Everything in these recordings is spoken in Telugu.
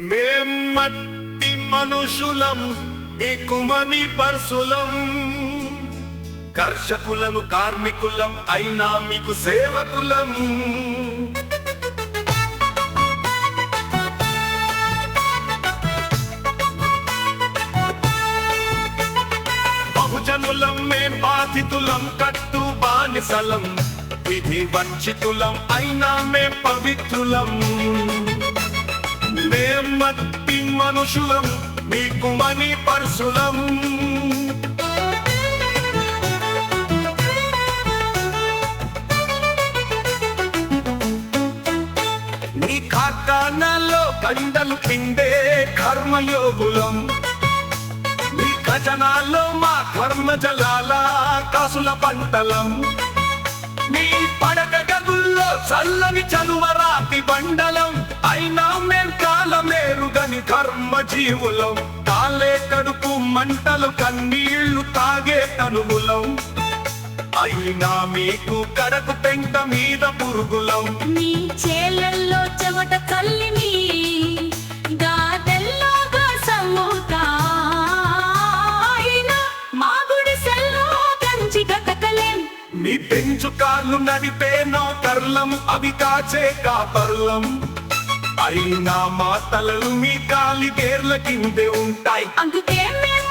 మేం మట్టి మనుషులం ఎక్కుమని పర్సులం. కర్షకులను కార్మికులం అయినా మీకు సేవకులం. బహుజనులం మేం బాధితులం కట్టు బానిసలం. విధి వంచితులం అయినా మేం పవిత్రులం. మేం మనుషులం మీకు మనీ పరుసులం నీ ఖాతానాల్లో గంటలు పిండే కర్మయోగులం. నీ ఖజనాల్లో మా కర్మ జలాల కాసుల పంటలం. నీ పడక గదుల్లో చల్లని చలువరాతి బండలం. అయినా మేం కాలమేరుగని కర్మ జీవులం కాలే కడుపు మంటలు కన్నీళ్ళు తాగే తనువులం అయినా మీకు కడకు పెంట మీద పురుగులం. నీ చేలల్లో చెమట సమ్ముతాయిన మా పెంచు కార్లు నడిపే నౌకర్లం అవి కాచే కాపర్లం. అయినా మా తలలు మీ కాలి గేర్ల కిందే ఉంటాయి. అందుకే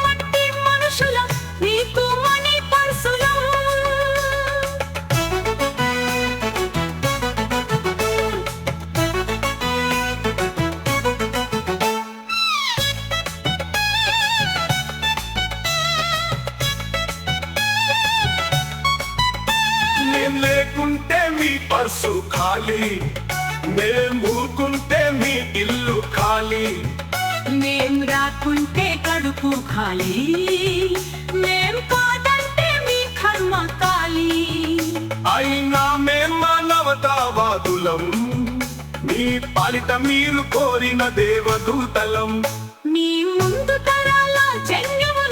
మట్టి మనుషులం పర్సులం. లేకుంటే మీ పర్సు ఖాళీ. మేం ఊరుకుంటే మీ ఇల్లు ఖాళీ. మేం రాకుంటే కడుపు ఖాళీ. మేం కాదంటే మీ కర్మ ఖాళీ. అయినా మేం మానవతావాదులం. మీ పాలిట మీరు కోరిన దేవదూతలం. మీ ముందు తరాల జన్యువులం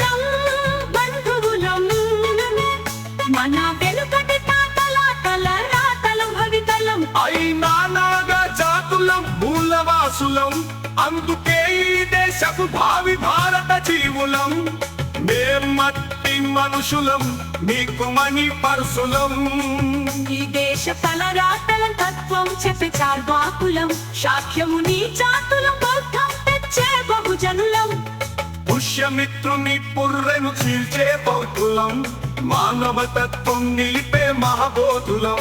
జాతులం మూలవాసులం. అందుకే ఈ దేశపు భావి భారత జీవులం. మేం మట్టి మనుషులం మీకు మణి పర్సులం ఈ దేశ తల రాతల తత్వం చెప్పే చార్వాకులం. శాఖ్యము నీ జాతులం బౌద్ధం తెచ్చే బహుజనులం. పుష్యమిత్రుని పుర్రెను చీల్చే బౌద్ధులం మానవతత్వం నిలిపే మహబోధులం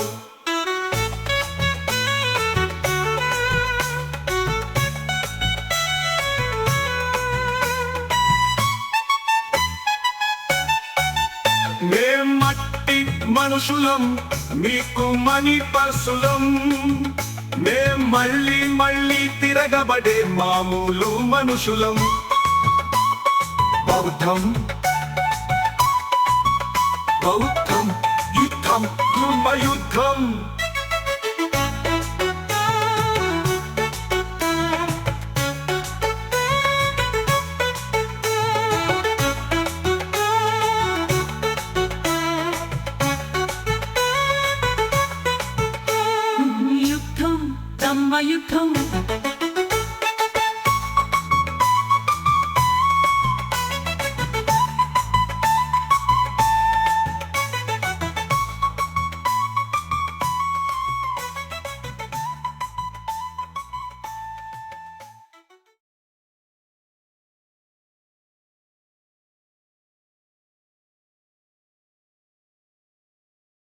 మనుషులం మీకు మణి పర్సులం మేం మళ్ళీ మళ్ళీ తిరగబడే మామూలు మనుషులం. బౌద్ధం బౌద్ధం యుద్ధం యుద్ధం why you come